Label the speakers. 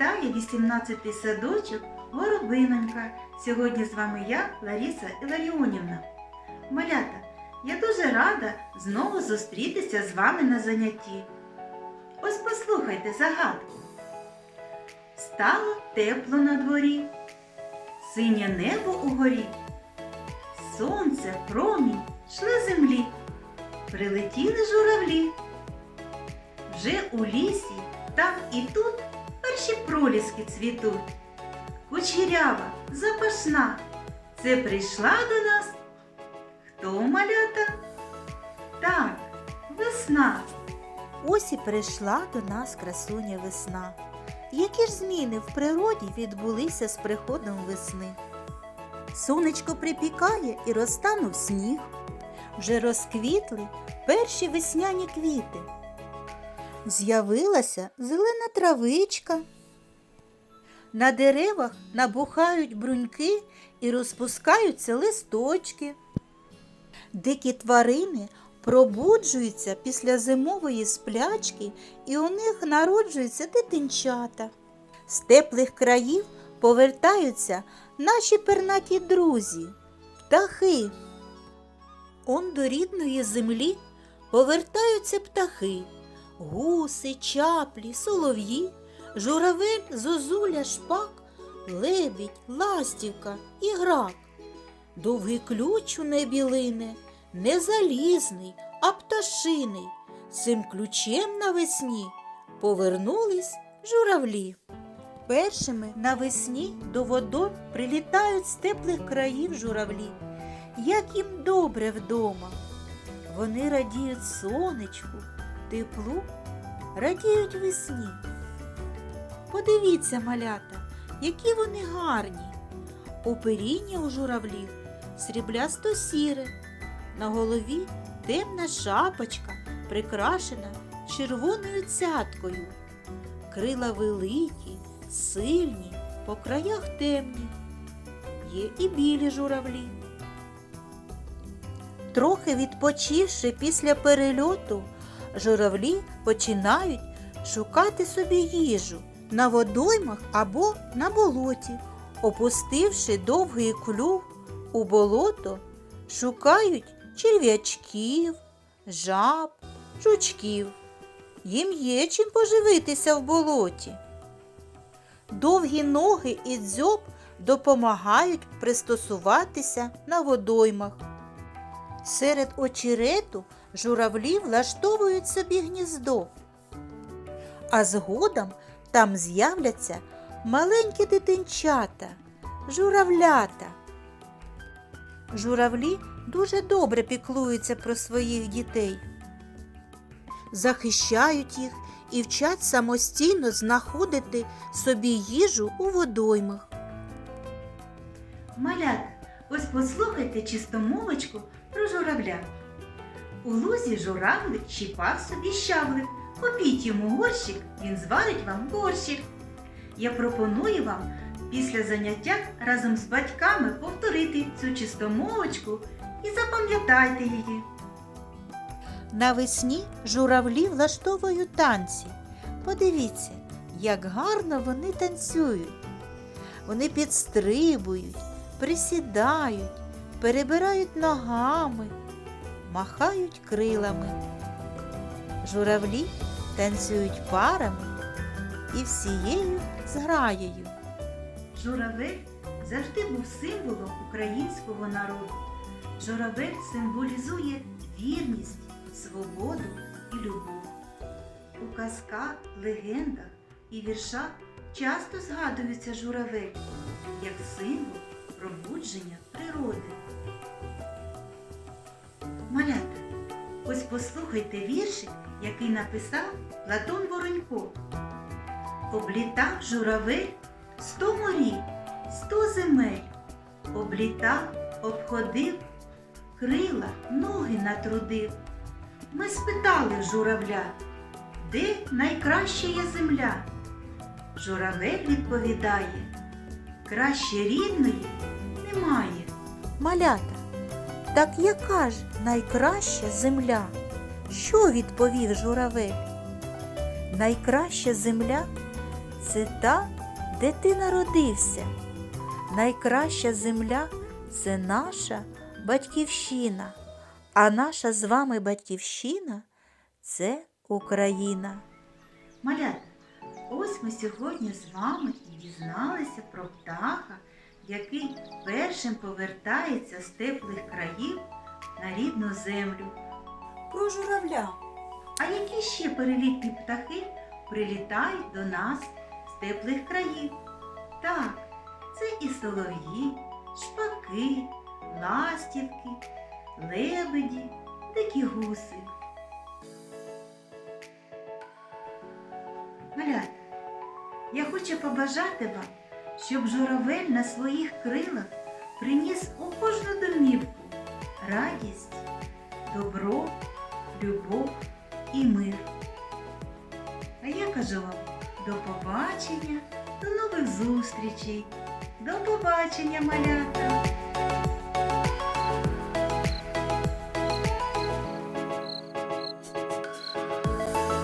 Speaker 1: Вітає 18-й садочок Горобинонька. Сьогодні з вами я, Лариса Іларіонівна. Малята, я дуже рада знову зустрітися з вами на занятті. Ось послухайте загадку. Стало тепло на дворі, синє небо угорі, сонце, промінь шли землі, прилетіли журавлі. Вже у лісі, там і тут проліски цвітуть. Кучерява, запашна, це прийшла до нас. Хто малята? Так, весна.
Speaker 2: Ось і прийшла до нас красуня весна. Які ж зміни в природі відбулися з приходом весни? Сонечко припікає і розтанув сніг. Вже розквітли перші весняні квіти. З'явилася зелена травичка. На деревах набухають бруньки і розпускаються листочки. Дикі тварини пробуджуються після зимової сплячки, і у них народжуються дитинчата. З теплих країв повертаються наші пернаті друзі, птахи. Он до рідної землі повертаються птахи, гуси, чаплі, солов'ї, журавель, зозуля, шпак, лебідь, ластівка і грак. Довгий ключ у небі лине, не залізний, а пташиний. Цим ключем навесні повернулись журавлі. Першими навесні до водой прилітають з теплих країв журавлі. Як їм добре вдома. Вони радіють сонечку, теплу, радіють весні. Подивіться, малята, які вони гарні. Оперіння у журавлів сріблясто сіре, на голові темна шапочка, прикрашена червоною цяткою. Крила великі, сильні, по краях темні. Є і білі журавлі. Трохи відпочивши після перельоту, журавлі починають шукати собі їжу на водоймах або на болоті. Опустивши довгий клюв у болото, шукають черв'ячків, жаб, жучків. Їм є чим поживитися в болоті. Довгі ноги і дзьоб допомагають пристосуватися на водоймах. Серед очерету журавлі влаштовують собі гніздо, а згодом там з'являться маленькі дитинчата, журавлята. Журавлі дуже добре піклуються про своїх дітей, захищають їх і вчать самостійно знаходити собі їжу у водоймах.
Speaker 1: Малята, ось послухайте чистомовочку про журавля. У лузі журавлик щіпав собі щавлик. Купіть йому горщик, він зварить вам борщик. Я пропоную вам після заняття разом з батьками повторити цю чистомовочку і запам'ятайте її.
Speaker 2: Навесні журавлі влаштовують танці. Подивіться, як гарно вони танцюють. Вони підстрибують, присідають, перебирають ногами, махають крилами. Журавлі танцюють парами і всією зграєю.
Speaker 1: Журавель завжди був символом українського народу. Журавель символізує вірність, свободу і любов. У казках, легендах і віршах часто згадується журавель як символ пробудження природи. Малята, ось послухайте віршик, який написав Платон Воронько. Облітав журавель сто морів, сто земель, облітав, обходив, крила, ноги натрудив. Ми спитали журавля, де найкраща є земля? Журавель відповідає, краще рідної немає.
Speaker 2: Малята, так яка ж найкраща земля? Що відповів журавель? Найкраща земля це та, де ти народився. Найкраща земля це наша батьківщина, а наша з вами батьківщина це Україна.
Speaker 1: Малята, ось ми сьогодні з вами і дізналися про птаха, який першим повертається з теплих країв на рідну землю.
Speaker 2: Про журавля.
Speaker 1: А які ще перелітні птахи прилітають до нас з теплих країв? Так, це і солов'ї, шпаки, ластівки, лебеді, дикі гуси. Малята, я хочу побажати вам, щоб журавель на своїх крилах приніс у кожну домівку радість, добро, любов і мир. А я кажу вам до побачення, до нових зустрічей. До побачення, малята!